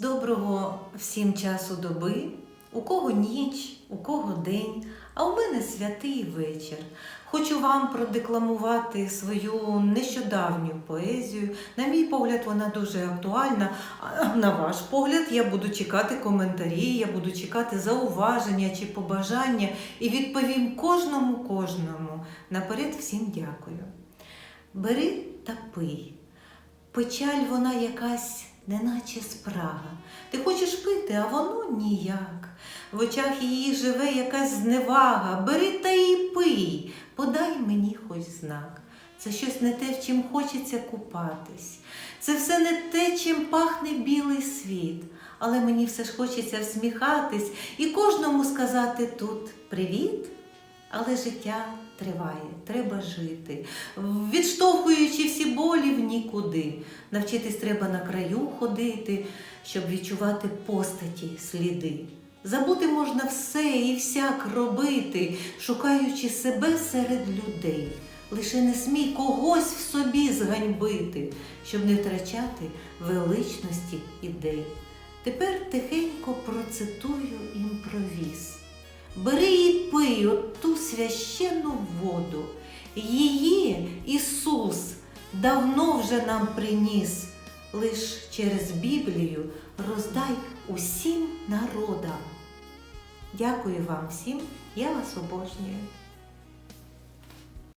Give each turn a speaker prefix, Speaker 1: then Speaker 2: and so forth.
Speaker 1: Доброго всім часу доби, у кого ніч, у кого день, а у мене святий вечір. Хочу вам продекламувати свою нещодавню поезію. На мій погляд, вона дуже актуальна. А на ваш погляд, я буду чекати коментарі, я буду чекати зауваження чи побажання і відповім кожному кожному. Наперед всім дякую. Бери та пий. Печаль вона якась, неначе спрага. Ти хочеш пити, а воно ніяк. В очах її живе якась зневага. Бери та і пий, подай мені хоч знак. Це щось не те, в чим хочеться купатись. Це все не те, чим пахне білий світ. Але мені все ж хочеться всміхатись і кожному сказати тут привіт. Але життя триває, треба жити, відштовхуючи всі болі в нікуди. Навчитись треба на краю ходити, щоб відчувати постаті, сліди. Забути можна все і всяк робити, шукаючи себе серед людей. Лише не смій когось в собі зганьбити, щоб не втрачати величності ідей. Тепер тихенько процитую імпровіз. Бери і пий оту священну воду. Її Ісус давно вже нам приніс. Лиш через Біблію роздай усім народам. Дякую вам всім, я вас обожнюю.